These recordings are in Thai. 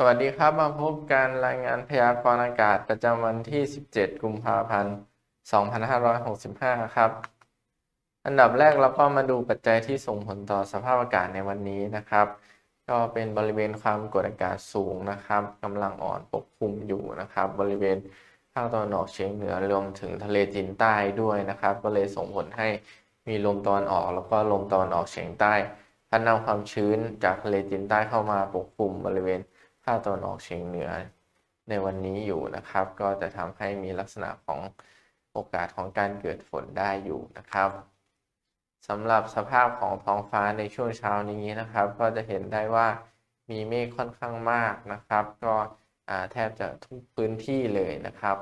สวัสดีครับ มาพบการรายงานพยากรณ์อากาศประจำวันที่ 17 กุมภาพันธ์ 2565 ครับ อันดับแรกเราก็มาดูปัจจัยที่ส่งผลต่อสภาพอากาศในวันนี้นะครับ ก็เป็นบริเวณความกดอากาศสูงนะครับกำลังอ่อนปกคลุมอยู่นะครับ บริเวณภาคตะวันออกเฉียงเหนือรวมถึงทะเลจีนใต้ด้วยนะครับ ก็เลยส่งผลให้มีลมตะวันออก แล้วก็ลมตะวันออกเฉียงใต้พัดนำความชื้นจากทะเลจีนใต้เข้ามาปกคลุมบริเวณาคตะวันออกเฉียงเหนือ ในวันนี้อยู่นะครับ ก็จะทำให้มีลักษณะของโอกาสของการเกิดฝนได้อยู่นะครับสำหรับสภาพของท้องฟ้าในช่วงเช้านี้นะครับ ก็จะเห็นได้ว่ามีเมฆค่อนข้างมากนะครับ ก็อ่าแทบจะทุกพื้นที่เลยนะครับ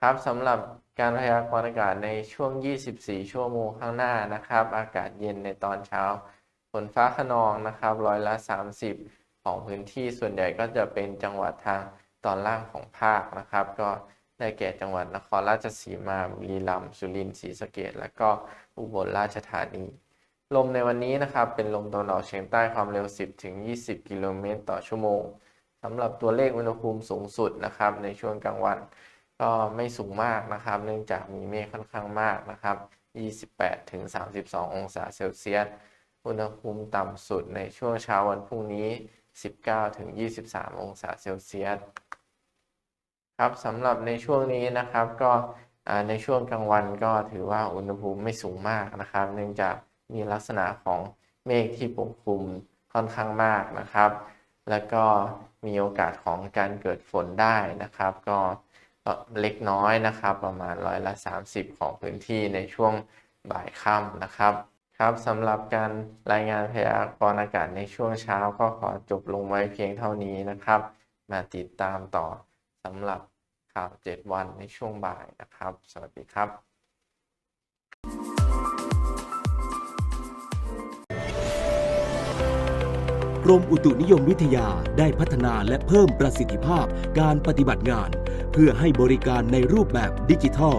ครับสำหรับการพยากรณ์อากาศในช่วง 24 ชั่วโมงข้างหน้านะครับ อากาศเย็นในตอนเช้าฝนฟ้าขนองนะครับร้อยละ 30 ของพื้นที่ส่วนใหญ่ก็จะเป็นจังหวัดทางตอนล่างของภาคนะครับ ก็ได้แก่จังหวัดนครราชสีมาบุรีรัมย์สุรินทร์ศรีสะเกษและก็อุบลราชธานี ลมในวันนี้นะครับ เป็นลมตะวันออกเฉียงใต้ความเร็ว 10ถึง20 กิโลเมตรต่อชั่วโมงสำหรับตัวเลขอุณหภูมิสูงสุดนะครับ ในช่วงกลางวัน ก็ไม่สูงมากนะครับ เนื่องจากมีเมฆค่อนข้างมากนะครับ 28ถึง32 องศาเซลเซียส อุณหภูมิต่ำสุดในช่วงเช้าวันพรุ่งนี้ 19ถึง23 องศาเซลเซียสครับสำหรับในช่วงนี้นะครับก็ในช่วงกลางวันก็ถือว่าอุณหภูมิไม่สูงมากนะครับ เนื่องจากมีลักษณะของเมฆที่ปกคลุมค่อนข้างมากนะครับ แล้วก็มีโอกาสของการเกิดฝนได้นะครับ ก็ก็เล็กน้อยนะครับ ประมาณร้อยละ 30 ของพื้นที่ในช่วงบ่ายค่ำนะครับ ครับสำหรับการรายงานพยากรณ์อากาศในช่วงเช้าก็ขอจบลงไว้เพียงเท่านี้นะครับ มาติดตามต่อสำหรับข่าว 7 วันในช่วงบ่ายนะครับ สวัสดีครับ กรมอุตุนิยมวิทยาได้พัฒนาและเพิ่มประสิทธิภาพการปฏิบัติงาน เพื่อให้บริการในรูปแบบดิจิทัล